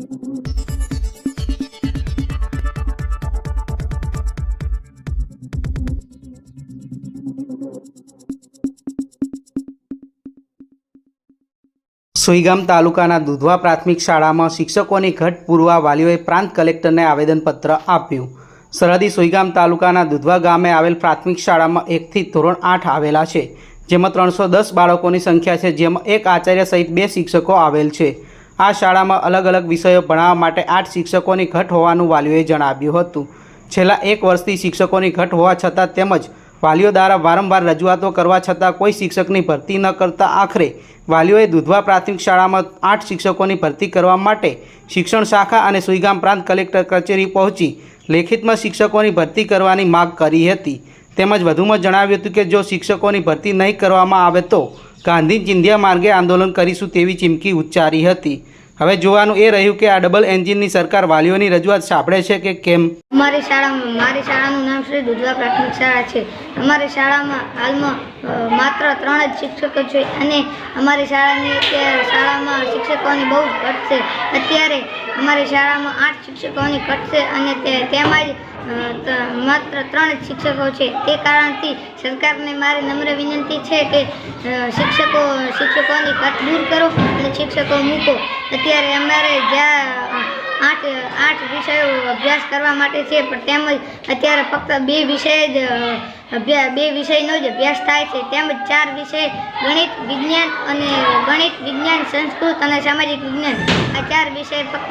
સોઈગામ તાલુકાના દુધવા પ્રાથમિક શાળામાં શિક્ષકોની ઘટ પૂરવા વાલીઓએ પ્રાંત કલેક્ટરને આવેદનપત્ર આપ્યું. સરહદી સોઈગામ તાલુકાના દુધવા ગામે આવેલ પ્રાથમિક શાળામાં એકથી ધોરણ આઠ આવેલા છે, જેમાં ત્રણસો દસ બાળકોની સંખ્યા છે, જેમાં એક આચાર્ય સહિત બે શિક્ષકો આવેલ છે. આ શાળામાં અલગ અલગ વિષયો ભણાવવા માટે આઠ શિક્ષકોની ઘટ હોવાનું વાલીઓએ જણાવ્યું હતું. છેલ્લા એક વર્ષથી શિક્ષકોની ઘટ હોવા છતાં તેમજ વાલીઓ દ્વારા વારંવાર રજૂઆતો કરવા છતાં કોઈ શિક્ષકની ભરતી ન કરતા આખરે વાલીઓએ દુધવા પ્રાથમિક શાળામાં આઠ શિક્ષકોની ભરતી કરવા માટે શિક્ષણ શાખા અને સુઈગામ પ્રાંત કલેક્ટર કચેરી પહોંચી લેખિતમાં શિક્ષકોની ભરતી કરવાની માગ કરી હતી. તેમજ વધુમાં જણાવ્યું હતું કે જો શિક્ષકોની ભરતી નહીં કરવામાં આવે તો ગાંધી ચિંધ્યા માર્ગે આંદોલન કરીશું તેવી ચીમકી ઉચ્ચારી હતી. હવે જોવાનું એ રહ્યું કે આ ડબલ એન્જિનની સરકાર વાલીઓની રજૂઆત સાંભળે છે કે કેમ? અમારી શાળામાં, મારી શાળાનું નામ શ્રી દુધવા પ્રાથમિક શાળા છે. અમારી શાળામાં હાલમાં માત્ર ત્રણ જ શિક્ષકો છે અને અમારી શાળાની શાળામાં શિક્ષકોની બહુ જ અત્યારે અમારી શાળામાં આઠ શિક્ષકોની ઘટ અને તેમાં જ માત્ર ત્રણ શિક્ષકો છે. તે કારણથી સરકારને મારી નમ્ર વિનંતી છે કે શિક્ષકો, શિક્ષકોની ઘટ દૂર કરો અને શિક્ષકો મૂકો. અત્યારે અમારે જ્યાં આઠ આઠ વિષયો અભ્યાસ કરવા માટે છે, પણ તેમજ અત્યારે ફક્ત બે વિષય જ બે વિષયનો જ અભ્યાસ થાય છે. તેમજ ચાર વિષય, ગણિત, વિજ્ઞાન અને ગણિત, વિજ્ઞાન, સંસ્કૃત અને સામાજિક વિજ્ઞાન. આ ચાર વિષય ફક્ત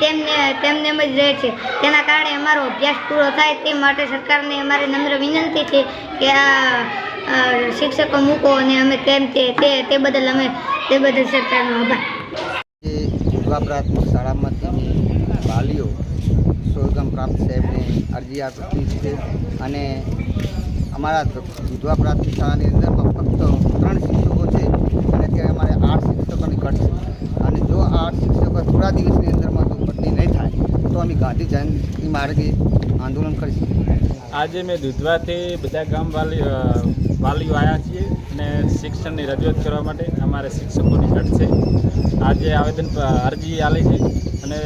તેમને તેમને જ રહે છે. તેના કારણે અમારો અભ્યાસ પૂરો થાય તે માટે સરકારને અમારી નમ્ર વિનંતી છે કે આ શિક્ષકો મૂકો અને અમે તેમ તે બદલ અમે, તે બદલ સરકારનો આભાર. દુધવા પ્રાથમિક શાળામાંથી વાલીઓ સોરગમ પ્રાપ્ત સાહેબને અરજી આપી છે. અને અમારા વિધવા પ્રાથમિક શાળાની અંદરમાં ફક્ત ત્રણ શિક્ષકો છે અને અત્યારે અમારે આઠ શિક્ષકોની ઘટ છે. અને જો આઠ શિક્ષકો થોડા દિવસની અંદરમાં જો ભરતી નહીં થાય તો અમે ગાંધી જયંતિ માર્ગે આંદોલન કરીશું. આજે મેં દુધવાથી બધા ગામ વાલી અ, વાલીઓ આવ્યા છીએ અને શિક્ષણની રજૂઆત કરવા માટે અમારે શિક્ષકોની ઘટ છે. આજે આવેદન અરજી આલી છે અને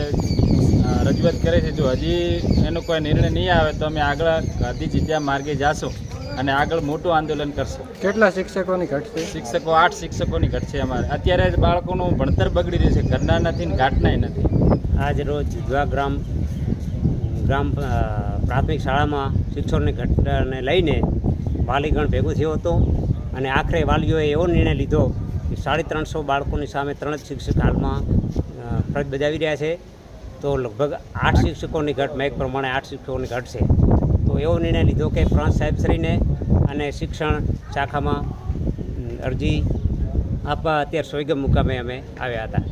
રજૂઆત કરે છે. જો હજી એનો કોઈ નિર્ણય નહીં આવે તો અમે આગળ ગાંધી જગ્યા માર્ગે જાશું અને આગળ મોટું આંદોલન કરશું. કેટલા શિક્ષકોની ઘટ છે? શિક્ષકો આઠ શિક્ષકોની ઘટ છે અમારે. અત્યારે બાળકોનું ભણતર બગડી રહ્યું છે. ઘરના નથી ને ઘાટનાય નથી. આજ રોજ જુદવા ગ્રામ ગ્રામ પ્રાથમિક શાળામાં શિક્ષકોની ઘટનાને લઈને વાલીગણ ભેગું થયો હતો અને આખરે વાલીઓએ એવો નિર્ણય લીધો કે સાડી ત્રણસો બાળકોની સામે ત્રણ જ શિક્ષક હાલમાં ફરજ બજાવી રહ્યા છે. તો લગભગ આઠ શિક્ષકોની ઘટ, મેં પ્રમાણે આઠ શિક્ષકોની ઘટ છે. તો એવો નિર્ણય લીધો કે પ્રાંત સાહેબશ્રીને અને શિક્ષણ શાખામાં અરજી આપવા અત્યારે સોયગમ મુકામે અમે આવ્યા હતા.